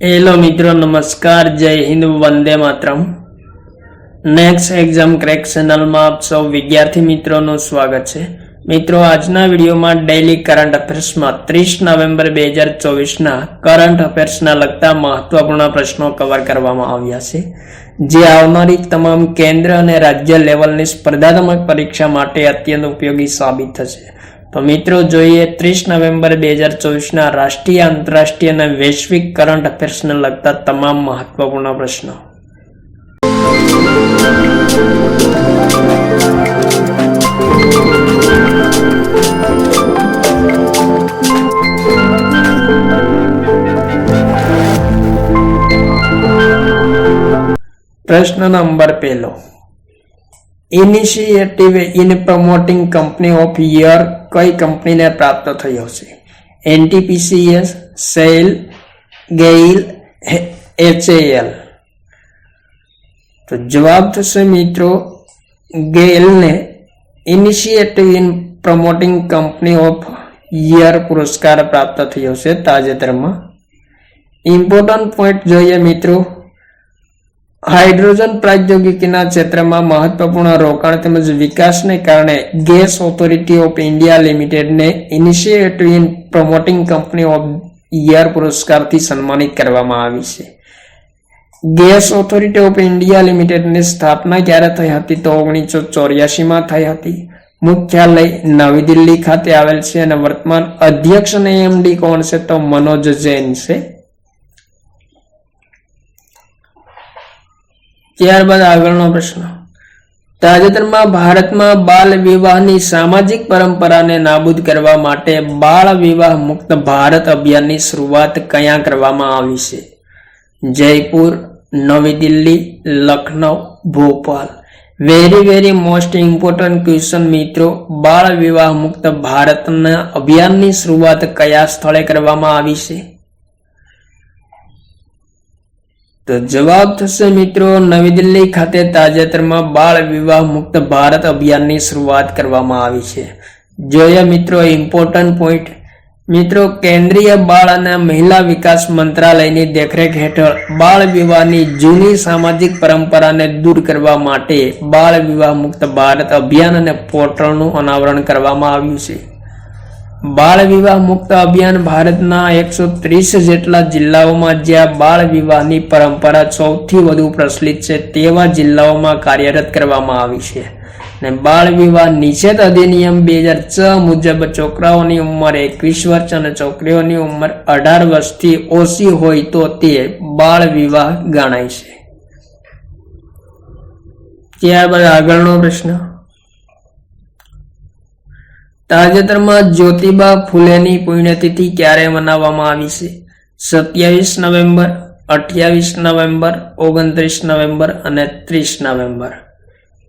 Hello મિત્રો. નમસ્કાર. Jai Hind. Vande Mataram. Next exam crack ચેનલમાં આપ સૌ વિદ્યાર્થી મિત્રોનું સ્વાગત છે. મિત્રો, આજના વિડીયોમાં ડેઇલી કરંટ અફેર્સમાં ત્રીસ નવેમ્બર બે હજાર ચોવીસના કરંટ અફેર્સના લગતા મહત્વપૂર્ણ પ્રશ્નો કવર કરવામાં આવ્યા છે. જે આવનારી તમામ કેન્દ્ર અને રાજ્ય લેવલની સ્પર્ધાત્મક પરીક્ષા માટે અત્યંત ઉપયોગી સાબિત થશે. તો મિત્રો જોઈએ ત્રીસ નવેમ્બર બે હજાર ચોવીસના રાષ્ટ્રીય, આંતરરાષ્ટ્રીય અને વૈશ્વિક કરંટ અફેર્સને લગતા તમામ મહત્વપૂર્ણ પ્રશ્નો. પ્રશ્ન નંબર પહેલો. Initiative in promoting company of year કઈ કંપનીને પ્રાપ્ત થયો છે? એનટીપીસીએસ સેલ ગેઇલ એચએએલ તો જવાબ થશે મિત્રો ગેલને initiative in promoting company of year પુરસ્કાર પ્રાપ્ત થયો છે તાજેતરમાં. ઇમ્પોર્ટન્ટ પોઈન્ટ જોઈએ મિત્રો. હાઇડ્રોજન પ્રૌદ્યોગિકીના ક્ષેત્રમાં મહત્વપૂર્ણ રોકાણ તેમજ વિકાસને કારણે ગેસ ઓથોરિટી ઓફ ઇન્ડિયા લિમિટેડને initiative in promoting company of year પુરસ્કારથી સન્માનિત કરવામાં આવી છે. ગેસ ઓથોરિટી ઓફ ઇન્ડિયા લિમિટેડની સ્થાપના ક્યારે થઈ હતી તો ઓગણીસો ચોર્યાસીમાં થઈ હતી. મુખ્યાલય નવી દિલ્હી ખાતે આવેલ છે અને વર્તમાન અધ્યક્ષ અને એમડી કોણ છે તો મનોજ જૈન છે. ત્યારબાદ આગળનો પ્રશ્ન. તાજેતરમાં ભારતમાં બાલ વિવાહની સામાજિક પરંપરાને નાબૂદ કરવા માટે બાળ વિવાહ મુક્ત ભારત અભિયાનની શરૂઆત ક્યાં કરવામાં આવી છે? જયપુર, નવી Delhi Lucknow Bhopal. Very very most important question મિત્રો, બાળ વિવાહ મુક્ત ભારતના અભિયાનની શરૂઆત કયા સ્થળે કરવામાં આવી છે? તો જવાબ થશે મિત્રો, નવી દિલ્હી ખાતે તાજેતરમાં બાળ વિવાહ મુક્ત ભારત અભિયાનની શરૂઆત કરવામાં આવી છે. જોઈએ મિત્રો ઇમ્પોર્ટન્ટ પોઈન્ટ મિત્રો, કેન્દ્રીય બાળ અને મહિલા વિકાસ મંત્રાલયની દેખરેખ હેઠળ બાળ વિવાહની જૂની સામાજિક પરંપરાને દૂર કરવા માટે બાળ વિવાહ મુક્ત ભારત અભિયાન અને પોર્ટલનું અનાવરણ કરવામાં આવ્યું છે. બાળ વિવાહ મુક્ત અભિયાન ભારતના એકસો ત્રીસ જેટલા જિલ્લાઓમાં જ્યાં બાળ વિવાહની પરંપરા સૌથી વધુ પ્રચલિત છે, તેવા જિલ્લાઓમાં કાર્યરત કરવામાં આવી છે. અને બાળ વિવાહ નિષેધ અધિનિયમ બે હજાર છ મુજબ છોકરાઓની ઉંમર એકવીસ વર્ષ અને છોકરીઓની ઉંમર અઢાર વર્ષથી ઓછી હોય તો તે બાળ વિવાહ ગણાય છે. ત્યારબાદ આગળનો પ્રશ્ન. તાજેતરમાં જ્યોતિબા ફૂલેની પુણ્યતિથિ ક્યારે મનાવવામાં આવી છે? સત્યાવીસ નવેમ્બર, અઠ્યાવીસ નવેમ્બર, ઓગણત્રીસ નવેમ્બર અને ત્રીસ નવેમ્બર.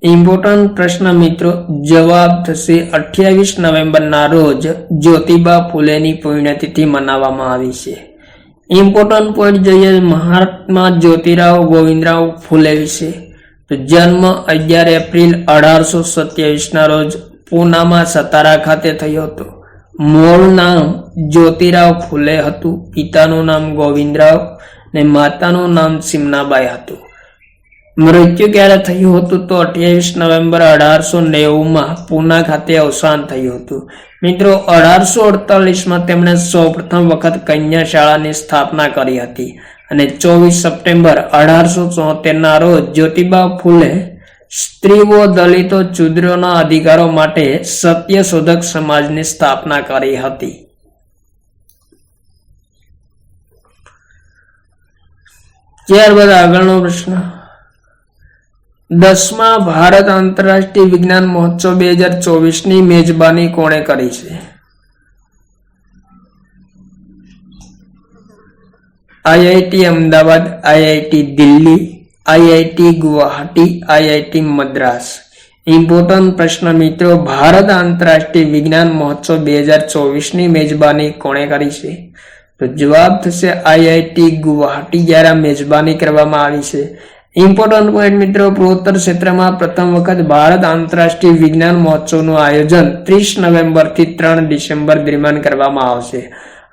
ઇમ્પોર્ટન્ટ પ્રશ્ન મિત્રો, જવાબ થશે અઠ્યાવીસ નવેમ્બરના રોજ જ્યોતિબા ફૂલેની પુણ્યતિથિ મનાવવામાં આવી છે. ઇમ્પોર્ટન્ટ પોઈન્ટ જોઈએ મહાત્મા જ્યોતિરાવ ગોવિંદરાવ ફૂલે વિશે. તો જન્મ અગિયાર એપ્રિલ અઢારસો સત્યાવીસના રોજ પૂનામાં સતારા ખાતે થયો હતો. મૂળ નામ જ્યોતિરાવ ફૂલે હતું. પિતાનું નામ ગોવિંદરાવ ને માતાનું નામ સિમનાબાઈ હતું. મૃત્યુ ક્યારે થયું હતું તો અઠ્યાવીસ નવેમ્બર અઢારસો નેવુંમાં પૂના ખાતે અવસાન થયું હતું. મિત્રો, અઢારસો અડતાલીસમાં તેમણે સૌપ્રથમ વખત કન્યા શાળાની સ્થાપના કરી હતી અને ચોવીસ સપ્ટેમ્બર અઢારસો ચોતેરના રોજ જ્યોતિબા ફૂલે સ્ત્રીઓ દલિતો ચૂદ્રોના અધિકારો માટે સત્યશોધક સમાજની સ્થાપના કરી હતી. ત્યારબાદ આગળનો પ્રશ્ન. દસમા ભારત આંતરરાષ્ટ્રીય વિજ્ઞાન મહોત્સવ બે હજાર ચોવીસની મેજબાની કોણે કરી છે? IIT Ahmedabad, IIT Delhi IIT Guwahati, IIT Madras. Important પ્રશ્ન મિત્રો, ભારત આંતરરાષ્ટ્રીય વિજ્ઞાન મહોત્સવ બે હજાર ચોવીસની મેજબાની કોણે કરી છે? તો જવાબ થશે આઈઆઈટી ગુવાહાટી દ્વારા મેજબાની કરવામાં આવી છે. ઇમ્પોર્ટન્ટ પોઈન્ટ મિત્રો પૂર્વોત્તર ક્ષેત્રમાં પ્રથમ વખત ભારત આંતરરાષ્ટ્રીય વિજ્ઞાન મહોત્સવનું આયોજન ત્રીસ નવેમ્બરથી ત્રણ ડિસેમ્બર દરમિયાન કરવામાં આવશે.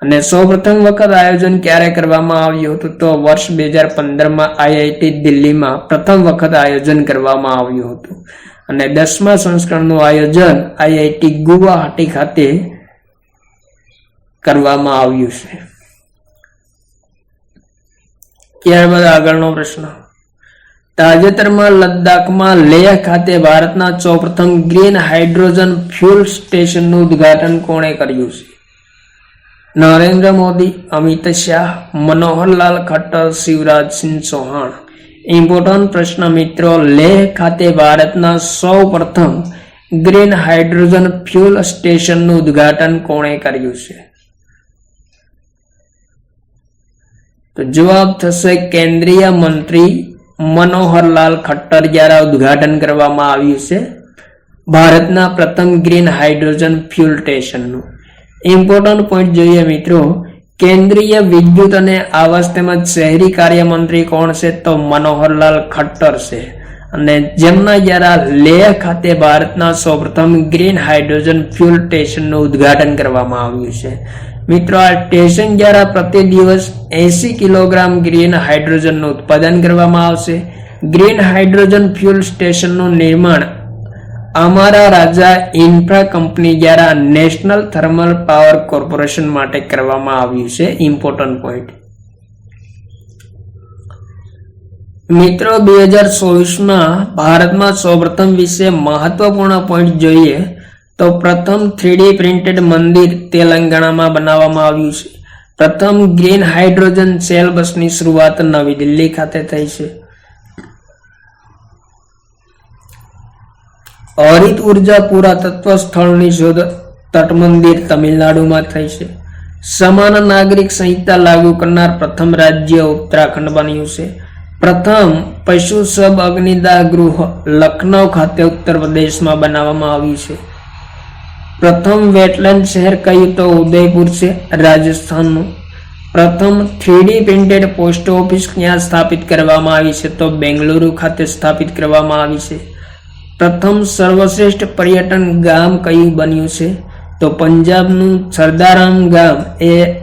અને સૌ પ્રથમ વખત આયોજન ક્યારે કરવામાં આવ્યું હતું તો વર્ષ બે હજાર પંદરમાં આઈઆઈટી દિલ્હીમાં પ્રથમ વખત આયોજન કરવામાં આવ્યું હતું. અને દસમા સંસ્કરણનું આયોજન આઈઆઈટી ગુવાહાટી ખાતે કરવામાં આવ્યું છે. ત્યારબાદ આગળનો પ્રશ્ન. તાજેતરમાં લદ્દાખમાં લેહ ખાતે ભારતના સૌપ્રથમ ગ્રીન હાઇડ્રોજન ફ્યુલ સ્ટેશનનું ઉદ્ઘાટન કોણે કર્યું છે? નરેન્દ્ર મોદી, અમિત શાહ, મનોહરલાલ ખટ્ટર, શિવરાજ સિંહ ચૌહાણ. ઇમ્પોર્ટન્ટ પ્રશ્ન મિત્રો, લેહ ખાતે ભારતના સૌ પ્રથમ ગ્રીન હાઇડ્રોજન ફ્યુલ સ્ટેશનનું ઉદ્ઘાટન કોણે કર્યું છે? તો જવાબ થશે કેન્દ્રીય મંત્રી મનોહરલાલ ખટ્ટર દ્વારા ઉદ્ઘાટન કરવામાં આવ્યું છે. ભારતના પ્રથમ ગ્રીન હાઇડ્રોજન ફ્યુલ સ્ટેશનનું ઇમ્પોર્ટન્ટ પોઈન્ટ જોઈએ મિત્રો, કેન્દ્રીય વિદ્યુત અને આવાસ તેમજ શહેરી કાર્ય મંત્રી કોણ છે તો મનોહરલાલ ખટ્ટર છે. અને જેમના દ્વારા લેહ ખાતે ભારતના સૌપ્રથમ ગ્રીન હાઇડ્રોજન ફ્યુલ સ્ટેશનનું ઉદ્ઘાટન કરવામાં આવ્યું છે. મિત્રો, આ સ્ટેશન દ્વારા પ્રતિ દિવસ એસી કિલોગ્રામ ગ્રીન હાઇડ્રોજનનું ઉત્પાદન કરવામાં આવશે. ગ્રીન હાઇડ્રોજન ફ્યુલ સ્ટેશનનું નિર્માણ અમારા રાજા ઇન્ફ્રા કંપની દ્વારા નેશનલ થર્મલ પાવર કોર્પોરેશન માટે કરવામાં આવ્યું છે ઇમ્પોર્ટન્ટ પોઈન્ટ. મિત્રો, બે હજાર ચોવીસમાં ભારતમાં સૌપ્રથમ વિશે મહત્વપૂર્ણ પોઈન્ટ જોઈએ તો પ્રથમ થ્રીડી પ્રિન્ટેડ મંદિર તેલંગાણામાં બનાવવામાં આવ્યું છે. પ્રથમ ગ્રીન હાઇડ્રોજન સેલ બસની શરૂઆત નવી દિલ્હી ખાતે થઈ છે. હરિત ઊર્જા પુરાતત્વ સ્થળની શોધ તટમંદિર તમિલનાડુમાં થઈ છે. સમાન નાગરિક સંહિતા લાગુ કરનાર પ્રથમ રાજ્ય ઉત્તરાખંડ બન્યું છે. પ્રથમ પશુ સબ અગ્નિદાહ ગૃહ લખનૌ ખાતે ઉત્તર પ્રદેશમાં બનાવવામાં આવ્યું છે. પ્રથમ વેટલેન્ડ શહેર કયું તો ઉદયપુર છે, રાજસ્થાનનું. પ્રથમ થ્રીડી પ્રિન્ટેડ પોસ્ટ ઓફિસ ક્યાં સ્થાપિત કરવામાં આવી છે તો બેંગલુરુ ખાતે સ્થાપિત કરવામાં આવી છે. પ્રથમ સર્વશ્રેષ્ઠ પર્યટન ગામ કયું બન્યું છે? તો પંજાબનું સરદારામ ગામ એ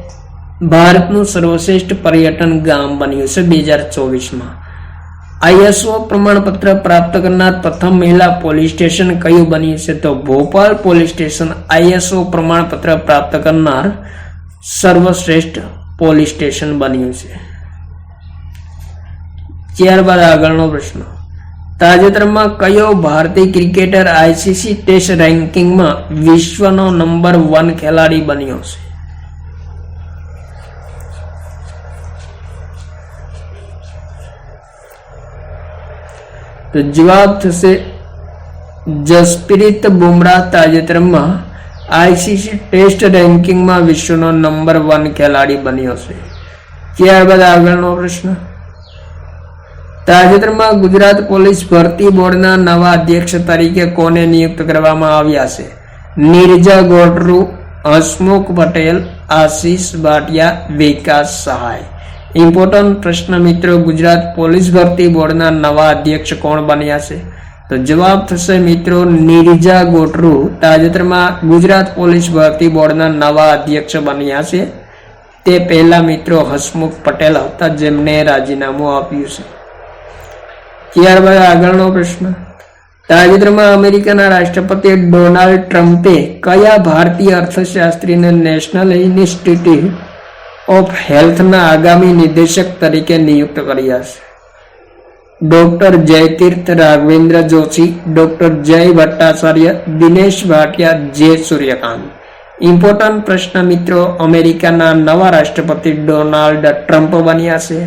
ભારતનું સર્વશ્રેષ્ઠ પર્યટન ગામ બન્યું છે બે હજાર ચોવીસમાં આઈએસઓ પ્રમાણપત્ર પ્રાપ્ત કરનાર પ્રથમ મહિલા પોલીસ સ્ટેશન કયું બન્યું છે? તો ભોપાલ પોલીસ સ્ટેશન આઈએસઓ પ્રમાણપત્ર પ્રાપ્ત કરનાર સર્વશ્રેષ્ઠ પોલીસ સ્ટેશન બન્યું છે. ત્યારબાદ આગળનો પ્રશ્ન. તાજેતરમાં કયો ભારતીય ક્રિકેટર આઈસીસી ટેસ્ટ રેન્કિંગમાં વિશ્વનો નંબર વન ખેલાડી બન્યો છે? તો જવાબ થશે જસપ્રીત બુમરાહ તાજેતરમાં આઈસીસી ટેસ્ટ રેન્કિંગમાં વિશ્વનો નંબર વન ખેલાડી બન્યો છે. ત્યારબાદ આગળનો પ્રશ્ન. તાજેતરમાં ગુજરાત પોલીસ ભરતી બોર્ડના નવા અધ્યક્ષ તરીકે કોને નિયુક્ત કરવામાં આવ્યા છે? નીરજા ગોડરુ, હસમુખ પટેલ, આશીષ ભાટિયા, વિકાસ સહાય. ઇમ્પોર્ટન્ટ પ્રશ્ન મિત્રો, ગુજરાત પોલીસ ભરતી બોર્ડના નવા અધ્યક્ષ કોણ બન્યા છે? તો જવાબ થશે મિત્રો, નીરજા ગોટરુ તાજેતરમાં ગુજરાત પોલીસ ભરતી બોર્ડના નવા અધ્યક્ષ બન્યા છે. તે પહેલા મિત્રો, હસમુખ પટેલ હતા જેમને રાજીનામું આપ્યું છે. ત્યારબાદ આગળનો પ્રશ્ન. તાજેતરમાં અમેરિકાના રાષ્ટ્રપતિ ડોનાલ્ડ ટ્રમ્પે કયા ભારતીય અર્થશાસ્ત્રીને નેશનલ ઇન્સ્ટિટ્યૂટ ઓફ હેલ્થના આગામી નિદેશક તરીકે નિયુક્ત કર્યા છે? ડોક્ટર જયતીર્થ રાઘવેન્દ્ર જોશી, ડોક્ટર જય ભટ્ટાચાર્ય, દિનેશ ભાટિયા, જે સૂર્યકાંત. ઇમ્પોર્ટન્ટ પ્રશ્ન મિત્રો, અમેરિકાના નવા રાષ્ટ્રપતિ ડોનાલ્ડ ટ્રમ્પ બન્યા છે.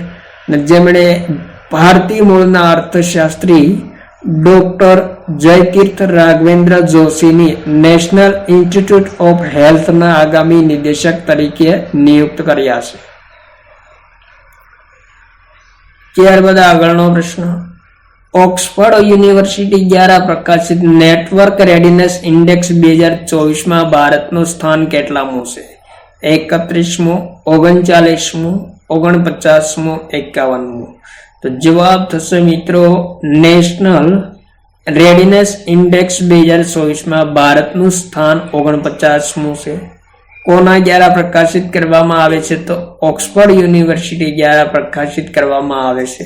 જેમણે ભારતીય મૂળના અર્થશાસ્ત્રી ડોક્ટર જયકીર્થ રાઘવેન્દ્ર જોશીની નેશનલ ઇન્સ્ટિટ્યૂટ ઓફ હેલ્થના આગામી નિદેશક તરીકે નિયુક્ત કર્યા છે. ત્યારબાદ આગળનો પ્રશ્ન. ઓક્સફર્ડ યુનિવર્સિટી દ્વારા પ્રકાશિત નેટવર્ક રેડીનેસ ઇન્ડેક્સ બે હજાર ચોવીસમાં ભારતનું સ્થાન કેટલામું છે? એકત્રીસમું, ઓગણચાલીસમું, ઓગણપચાસમું, એકાવનમું. તો જવાબ થશે મિત્રો નેશનલ રેડીનેસ ઇન્ડેક્સ બે હજાર ચોવીસમાં ભારતનું સ્થાન ઓગણપચાસમું છે. કોના દ્વારા પ્રકાશિત કરવામાં આવે છે તો ઓક્સફર્ડ યુનિવર્સિટી દ્વારા પ્રકાશિત કરવામાં આવે છે.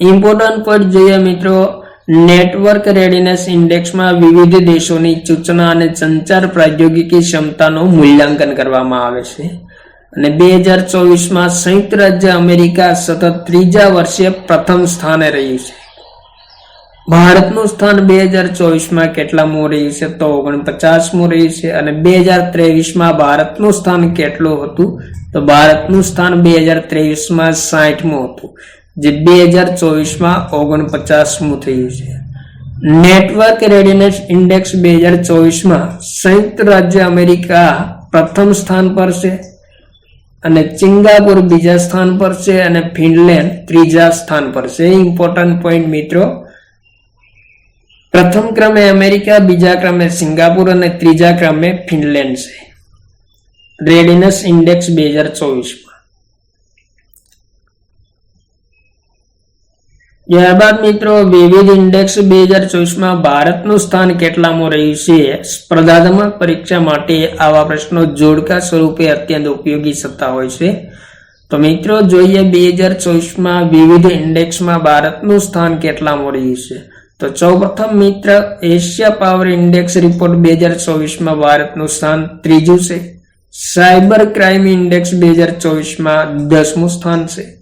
ઇમ્પોર્ટન્ટ પોઈન્ટ જોઈએ મિત્રો નેટવર્ક રેડીનેસ ઇન્ડેક્સમાં વિવિધ દેશોની સૂચના અને સંચાર પ્રૌદ્યોગિકી ક્ષમતાનું મૂલ્યાંકન કરવામાં આવે છે. અને બે હજાર ચોવીસમાં સંયુક્ત રાજ્ય અમેરિકા સતત ત્રીજા વર્ષે પ્રથમ સ્થાને રહ્યું છે. ભારતનું સ્થાન બે હજાર ચોવીસમાં કેટલામું રહ્યું છે તો ઓગણપચાસમું રહ્યું છે અને બે હજાર ત્રેવીસમાં ભારતનું સ્થાન કેટલું હતું? તો ભારતનું સ્થાન બે હજાર ત્રેવીસમાં સાઠમું હતું. જે બે હજાર ચોવીસમાં ઓગણપચાસમું થયું છે. નેટવર્ક રેડીનેસ ઇન્ડેક્સ બે હજાર ચોવીસમાં સંયુક્ત રાજ્ય અમેરિકા પ્રથમ સ્થાન પર છે અને સિંગાપુર બીજા સ્થાન પર છે અને ફિનલેન્ડ ત્રીજા સ્થાન પર છે. ઇમ્પોર્ટન્ટ પોઈન્ટ મિત્રો. પ્રથમ ક્રમે અમેરિકા, બીજા ક્રમે સિંગાપુર અને ત્રીજા ક્રમે ફિનલેન્ડ છે. રેડીનેસ ઇન્ડેક્સ બે હજાર ચોવીસમાં. ત્યારબાદ મિત્રો, વિવિધ ઇન્ડેક્સ બે હજાર ચોવીસમાં ભારતનું સ્થાન કેટલામાં રહ્યું છે? સ્પર્ધાત્મક પરીક્ષા માટે આવા પ્રશ્નો જોડકા સ્વરૂપે અત્યંત ઉપયોગી થતા હોય છે. તો મિત્રો, જોઈએ બે હજાર ચોવીસમાં વિવિધ ઇન્ડેક્સમાં ભારતનું સ્થાન કેટલામાં રહ્યું છે? તો સૌપ્રથમ મિત્ર એશિયા પાવર ઇન્ડેક્સ રિપોર્ટ બે હજાર ચોવીસમાં ભારતનું સ્થાન ત્રીજું છે. સાયબર ક્રાઇમ ઇન્ડેક્સ બે હજાર ચોવીસમાં દસમું સ્થાન છે.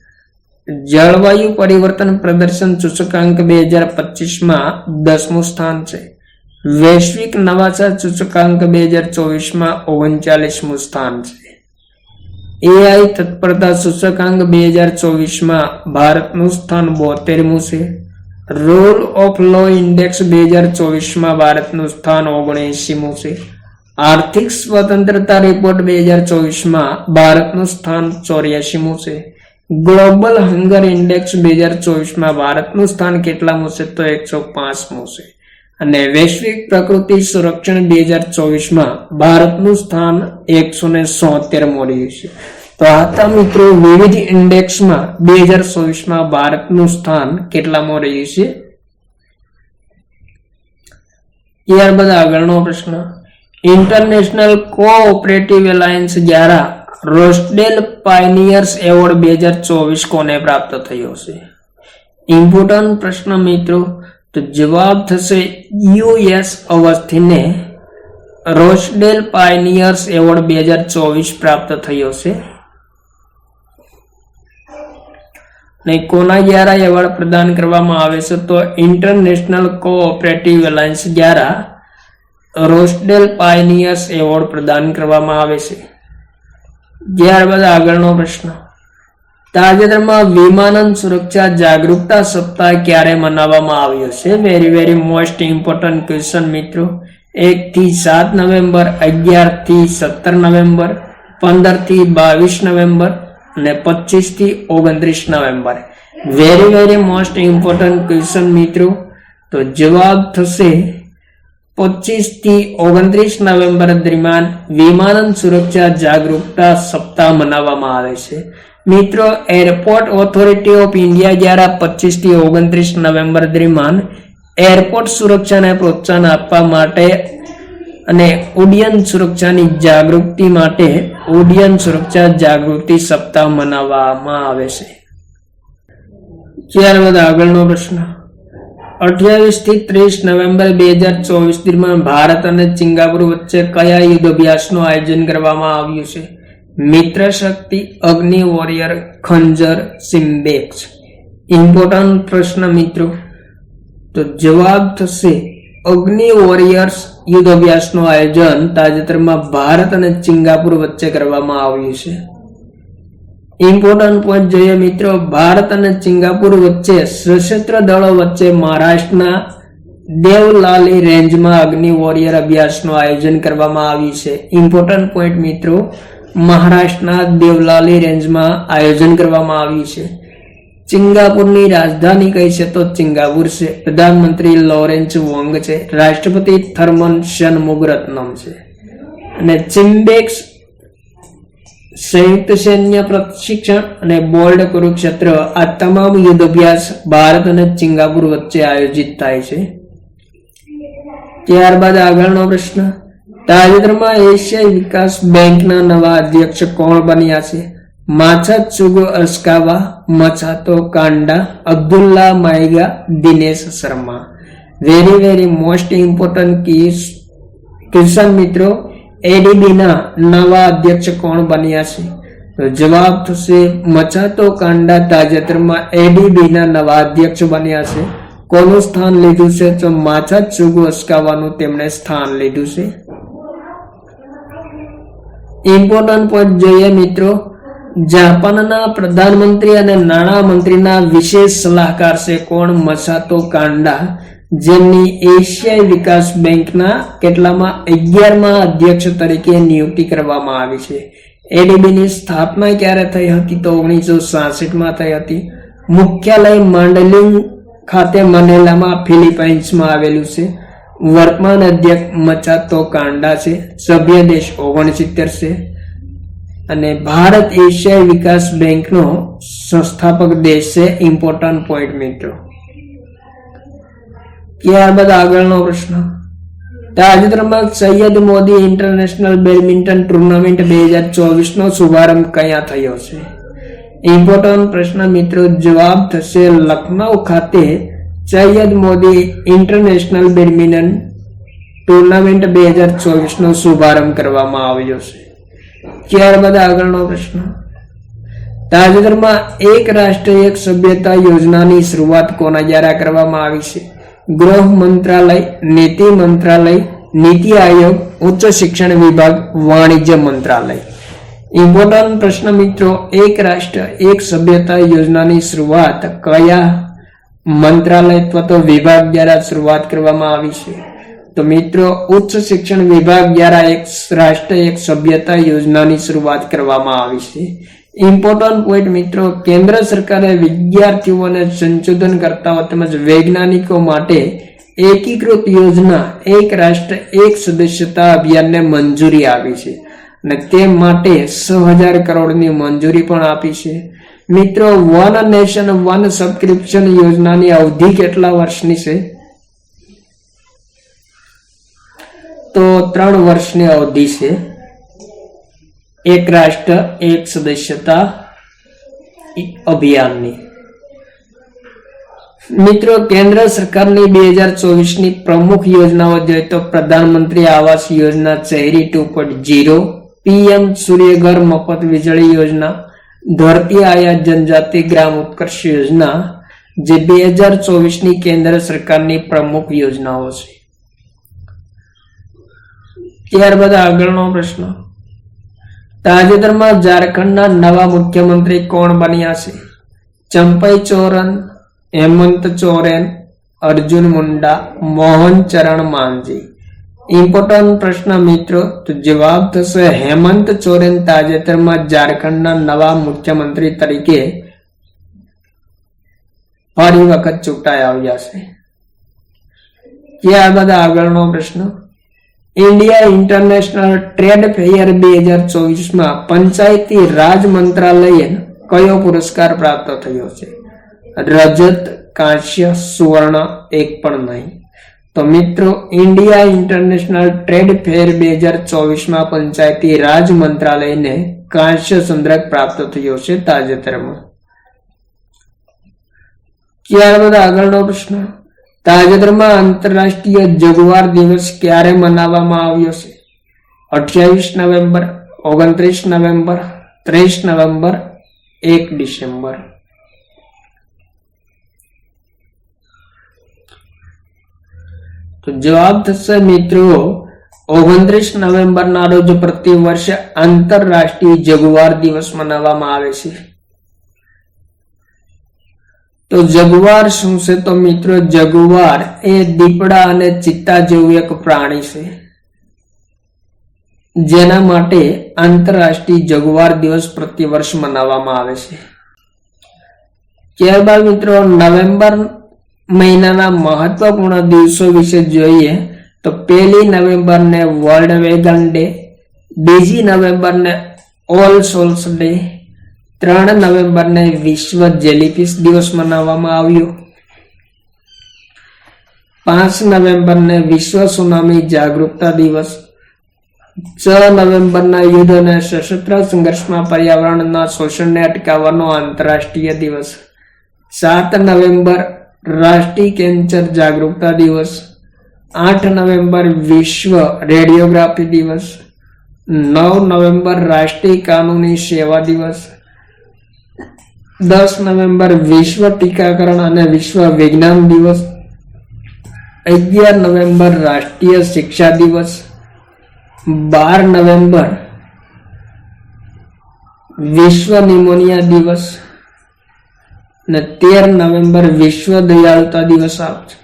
જળવાયુ પરિવર્તન પ્રદર્શન સૂચકાંક બે હજાર પચીસમાં દસમું સ્થાન છે. વૈશ્વિક નવાચાર સૂચકાંક બે હજાર ચોવીસમાં ઓગણચાલીસમું સ્થાન છે. એઆઈ તત્પરતા સૂચકાંક બે હજાર ચોવીસમાં ભારતનું સ્થાન બોતેરમું છે. રોલ ઓફ લો ઇન્ડેક્સ બે હજાર ચોવીસમાં ભારતનું સ્થાન ઓગણએંસીમું છે. આર્થિક સ્વતંત્રતા રિપોર્ટ બે હજાર ચોવીસમાં ભારતનું સ્થાન ચોર્યાસીમું છે. ગ્લોબલ હંગર ઇન્ડેક્સ બે હજાર ચોવીસમાં ભારતનું સ્થાન કેટલામું છે તો એકસો પાંચમું છે અને વૈશ્વિક પ્રકૃતિ સંરક્ષણ બે હજાર ચોવીસમાં ભારતનું સ્થાન એકસો ને સોતેરમું રહ્યું છે તો આ હતા મિત્રો, વિવિધ ઇન્ડેક્સમાં બે હજાર ચોવીસમાં ભારતનું સ્થાન કેટલામાં રહ્યું છે ત્યારબાદ આગળનો પ્રશ્ન. ઇન્ટરનેશનલ કોઓપરેટિવ એલાયન્સ દ્વારા રોસ્ડેલ પાયનિયર્સ એવોર્ડ બે હજાર ચોવીસ કોને પ્રાપ્ત થયો છે? ઇમ્પોર્ટન્ટ પ્રશ્ન મિત્રો, તો જવાબ થશે યુએસ અવસ્થીને રોસ્ડેલ પાયનિયર્સ એવોર્ડ બે હજાર ચોવીસ પ્રાપ્ત થયો છે. ને કોના દ્વારા એવોર્ડ પ્રદાન કરવામાં આવે છે? તો ઇન્ટરનેશનલ કોઓપરેટિવ એલાયન્સ દ્વારા રોસ્ડેલ પાયનિયર્સ એવોર્ડ પ્રદાન કરવામાં આવે છે. ત્યારબાદ આગળનો પ્રશ્ન. તાજેતરમાં વિમાનન સુરક્ષા જાગૃતતા સપ્તાહ ક્યારે મનાવવામાં આવ્યો છે? Very very most important question મિત્રો. એક થી સાત નવેમ્બર, અગિયારથી સત્તર નવેમ્બર, પંદરથી બાવીસ નવેમ્બર અને પચીસથી ઓગણત્રીસ November. Very very most important question મિત્રો. તો જવાબ થશે પચીસથી ઓગણત્રીસ નવેમ્બર દરમિયાન વિમાનન સુરક્ષા જાગૃતતા સપ્તાહ મનાવવામાં આવે છે. મિત્રો એરપોર્ટ ઓથોરિટી ઓફ ઇન્ડિયા દ્વારા પચીસથી ઓગણત્રીસ નવેમ્બર દરમિયાન એરપોર્ટ સુરક્ષાને પ્રોત્સાહન આપવા માટે અને ઉડ્ડયન સુરક્ષાની જાગૃતિ માટે ઉડ્ડયન સુરક્ષા જાગૃતિ સપ્તાહ મનાવવામાં આવે છે. ત્યારબાદ આગળનો પ્રશ્ન. અઠ્યાવીસથી ત્રીસ નવેમ્બર બે હજાર ચોવીસ દરમિયાન ભારત અને સિંગાપુર વચ્ચે કયા યુદ્ધ અભ્યાસનું આયોજન કરવામાં આવ્યું છે? મિત્ર શક્તિ અગ્નિ વોરિયર, ખંજર, સિમ્બેક્સ. ઇમ્પોર્ટન્ટ પ્રશ્ન મિત્રો. તો જવાબ થશે, અગ્નિ વોરિયર્સ યુદ્ધ અભ્યાસનું આયોજન તાજેતરમાં ભારત અને સિંગાપુર વચ્ચે કરવામાં આવ્યું છે. ઇમ્પોર્ટન્ટ પોઈન્ટ જોઈએ મિત્રો, ભારત અને સિંગાપુર વચ્ચે સશસ્ત્ર દળો વચ્ચે મહારાષ્ટ્રના દેવલાલી રેન્જમાં અગ્નિ વોરિયર અભ્યાસનું આયોજન કરવામાં આવ્યું છે. ઇમ્પોર્ટન્ટ પોઈન્ટ મિત્રો, મહારાષ્ટ્રના દેવલાલી રેન્જમાં આયોજન કરવામાં આવ્યું છે. સિંગાપુરની રાજધાની કઈ છે તો સિંગાપુર છે. પ્રધાનમંત્રી લોરેન્સ વોંગ છે. રાષ્ટ્રપતિ થર્મન શનમુગરત્નમ છે. અને ચિમ્બેક્સ સંયુક્ત સૈન્ય પ્રશિક્ષણ અને બોર્ડ કુરુક્ષેત્ર આ તમામ યુદ્ધ અભ્યાસ ભારત અને સિંગાપુર વચ્ચે આયોજિત થાય છે. ત્યારબાદ આગળનો પ્રશ્ન. તાજેતરમાં એશિયાઈ વિકાસ બેંકના નવા અધ્યક્ષ કોણ બન્યા છે? Masatsugu Asakawa Masato Kanda, Abdullah Maiga Dinesh Sharma. Very very most important question મિત્રો એડીબીના નવા અધ્યક્ષ કોણ બન્યા છે? તો જવાબ થશે મચાતો કાંડા તાજેતરમાં એડીબીના નવા અધ્યક્ષ બન્યા છે. કોનું સ્થાન લીધું છે? તો માછા ચુગુ અસકાવાનું તેમણે સ્થાન લીધું છે. ઇમ્પોર્ટન્ટ પોઈન્ટ જોઈએ મિત્રો. જાપાનના પ્રધાનમંત્રી અને નાણામંત્રીના વિશેષ સલાહકાર છે કોણ? મસાતો કાંડા. જેમની એશિયાઈ વિકાસ બેંકના કેટલામાં અગિયારમાં અધ્યક્ષ તરીકે નિયુક્તિ કરવામાં આવી છે. એડીબીની સ્થાપના ક્યારે થઈ હતી તો ઓગણીસો સાસઠમાં થઈ હતી. મુખ્યાલય માંડલિંગ ખાતે મનેલામાં ફિલિપાઇન્સમાં આવેલું છે. વર્તમાન અધ્યક્ષ મચાતો કાંડા છે. સભ્ય દેશ ઓગણસિત્તેર છે. અને ભારત એશિયાઈ વિકાસ બેંકનો સંસ્થાપક દેશ છે. ઇમ્પોર્ટન્ટ પોઈન્ટ મિત્રો ત્યારબાદ આગળનો પ્રશ્ન તાજેતરમાં Syed Modi international badminton tournament બે હજાર ચોવીસ નો શુભારંભ ક્યાં થયો છે ઇમ્પોર્ટન્ટ પ્રશ્ન મિત્રો જવાબ થશે લખનઉ ખાતે Syed Modi international badminton tournament બે હજાર ચોવીસ નો શુભારંભ કરવામાં આવ્યો છે ત્યારબાદ આગળનો પ્રશ્ન તાજેતરમાં એક રાષ્ટ્ર એક સભ્યતા યોજનાની શરૂઆત કોના દ્વારા કરવામાં આવી છે ગૃહ મંત્રાલય, નીતિ મંત્રાલય, નીતિ આયોગ, ઉચ્ચ શિક્ષણ વિભાગ, વાણિજ્ય મંત્રાલય. ઇમ્પોર્ટન્ટ પ્રશ્ન મિત્રો, એક રાષ્ટ્ર, એક સભ્યતા યોજનાની શરૂઆત કયા મંત્રાલય અથવા તો વિભાગ દ્વારા શરૂઆત કરવામાં આવી છે? તો મિત્રો, ઉચ્ચ શિક્ષણ વિભાગ દ્વારા એક રાષ્ટ્ર, એક સભ્યતા યોજનાની શરૂઆત કરવામાં આવી છે. ઇમ્પોર્ટન્ટ પોઈન્ટ મિત્રો, કેન્દ્ર સરકારે વિદ્યાર્થીઓને સંશોધન કરતાઓ તેમજ વૈજ્ઞાનિકો માટે એકીકૃત યોજના, એક રાષ્ટ્ર, એક સદસ્યતા અભિયાનને મંજૂરી આપી છે. અને તે માટે છ હજાર કરોડની મંજૂરી પણ આપી છે. મિત્રો, વન નેશન, વન સબસ્ક્રિપ્શન યોજનાની અવધિ કેટલા વર્ષની છે? તો ત્રણ વર્ષની અવધિ છે. એક રાષ્ટ્ર, એક સદસ્યતા અભિયાનની. મિત્રો, કેન્દ્ર સરકારની બે હજાર ચોવીસની પ્રમુખ યોજનાઓ જોઈએ તો પ્રધાનમંત્રી આવાસ Awas, Yojana two point zero, PM Suryaghar મફત વીજળી યોજના, ધરતી આયા જનજાતિ ગ્રામ ઉત્કર્ષ યોજના, જે બે હજાર ચોવીસની કેન્દ્ર સરકારની પ્રમુખ યોજનાઓ છે. ત્યારબાદ આગળનો પ્રશ્ન. તાજેતરમાં ઝારખંડના નવા મુખ્યમંત્રી કોણ બન્યા છે? ચંપઈ ચોરન, હેમંત ચોરેન, અર્જુન મુંડા, મોહન ચરણ માંઝી. ઇમ્પોર્ટન્ટ પ્રશ્ન મિત્રો, તો જવાબ થશે હેમંત ચોરેન તાજેતરમાં ઝારખંડના નવા મુખ્યમંત્રી તરીકે ફરી વખત ચૂંટાઈ આવ્યા છે. ત્યારબાદ આગળનો પ્રશ્ન. ઇન્ડિયા ઇન્ટરનેશનલ ટ્રેડ ફેયર બે હજાર ચોવીસમાં પંચાયતી રાજ મંત્રાલયે કયો પુરસ્કાર પ્રાપ્ત થયો છે? રજત, કાંસ્ય, સુવર્ણ, એક પણ નહીં. તો મિત્રો ઇન્ડિયા ઇન્ટરનેશનલ ટ્રેડ ફેર બે હજાર ચોવીસમાં પંચાયતી રાજ મંત્રાલયને કાંસ્ય ચંદ્રક પ્રાપ્ત થયો છે તાજેતરમાં. ત્યારબાદ આગળનો પ્રશ્ન. તાજેતરમાં આંતરરાષ્ટ્રીય જગવાર દિવસ ક્યારે મનાવવામાં આવ્યો છે? અઠ્યાવીસ નવેમ્બર, ઓગણત્રીસ નવેમ્બર, ત્રીસ નવેમ્બર, એક ડિસેમ્બર. તો જવાબ થશે મિત્રો, ઓગણત્રીસ નવેમ્બરના રોજ પ્રતિ વર્ષે આંતરરાષ્ટ્રીય જગવાર દિવસ મનાવવામાં આવે છે. તો જગવાર શું છે તો મિત્રો જગવાર એ દીપડા અને ચિત્તા જેવું એક પ્રાણી છે. જેના માટે આંતરરાષ્ટ્રીય જગવાર દિવસ પ્રતિ વર્ષ મનાવવામાં આવે છે. ત્યારબાદ મિત્રો નવેમ્બર મહિનાના મહત્વપૂર્ણ દિવસો વિશે જોઈએ તો પહેલી નવેમ્બરને વર્લ્ડ વેગન ડે બીજી નવેમ્બરને ઓલ સોલ્સ ડે ત્રણ નવેમ્બરને વિશ્વ જેલીફિશ દિવસ મનાવવામાં આવ્યો. પાંચ નવેમ્બરને વિશ્વ સુનામી જાગૃતતા દિવસ. છ નવેમ્બરના યુદ્ધ અને સશસ્ત્ર સંઘર્ષમાં પર્યાવરણના શોષણને અટકાવવાનો આંતરરાષ્ટ્રીય દિવસ. સાત નવેમ્બર રાષ્ટ્રીય કેન્સર જાગૃતતા દિવસ. આઠ નવેમ્બર વિશ્વ રેડિયોગ્રાફી દિવસ. નવ નવેમ્બર રાષ્ટ્રીય કાનૂની સેવા દિવસ. દસ નવેમ્બર વિશ્વ ટીકાકરણ અને વિશ્વ વિજ્ઞાન દિવસ. અગિયાર નવેમ્બર રાષ્ટ્રીય શિક્ષા દિવસ. બાર નવેમ્બર વિશ્વ નિમોનિયા દિવસ. અને તેર નવેમ્બર વિશ્વ દયાળુતા દિવસ આવશે.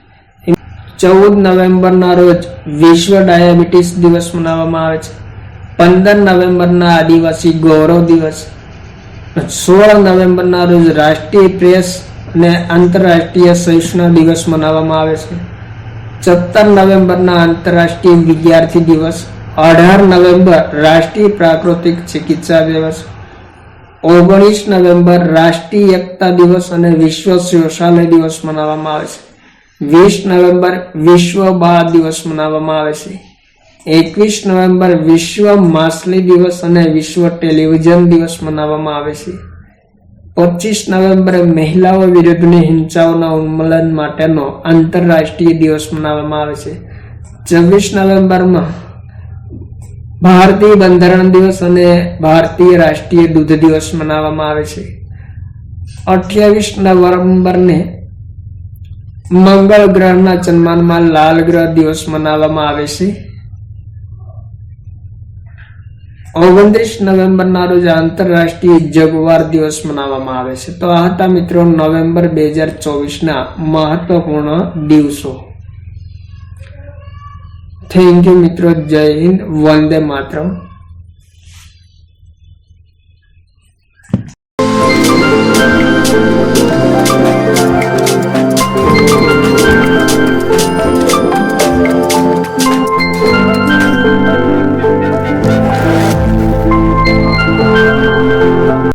ચૌદ નવેમ્બરના રોજ વિશ્વ ડાયાબિટીસ દિવસ મનાવવામાં આવે છે. પંદર નવેમ્બરના આદિવાસી ગૌરવ દિવસ. સોળ નવેમ્બરના રોજ રાષ્ટ્રીય પ્રેસ અને આંતરરાષ્ટ્રીય સહિષ્ણુ દિવસ મનાવવામાં આવે છે. સત્તર નવેમ્બરના આંતરરાષ્ટ્રીય વિદ્યાર્થી દિવસ, અઢાર નવેમ્બર રાષ્ટ્રીય પ્રાકૃતિક ચિકિત્સા દિવસ, ઓગણીસ નવેમ્બર રાષ્ટ્રીય એકતા દિવસ અને વિશ્વ શૌચાલય દિવસ મનાવવામાં આવે છે. વીસ નવેમ્બર વિશ્વ બાળ દિવસ મનાવવામાં આવે છે. એકવીસ નવેમ્બર વિશ્વ માછલી દિવસ અને વિશ્વ ટેલિવિઝન દિવસ મનાવવામાં આવે છે. પચીસ નવેમ્બરે મહિલાઓ વિરુદ્ધની હિંસાઓના ઉન્મૂલન માટેનો આંતરરાષ્ટ્રીય દિવસ મનાવવામાં આવે છે. છવ્વીસ નવેમ્બરમાં ભારતીય બંધારણ દિવસ અને ભારતીય રાષ્ટ્રીય દૂધ દિવસ મનાવવામાં આવે છે. અઠ્યાવીસ નવેમ્બરને મંગળ ગ્રહના સન્માનમાં લાલ ગ્રહ દિવસ મનાવવામાં આવે છે. ઓગણત્રીસ નવેમ્બરના રોજ આંતરરાષ્ટ્રીય જગવાર દિવસ મનાવવામાં આવે છે. તો આ હતા મિત્રો, નવેમ્બર બે હજાર ચોવીસના મહત્વપૂર્ણ દિવસો. થેન્ક યુ મિત્રો. જય હિન્દ. વંદે માતરમ.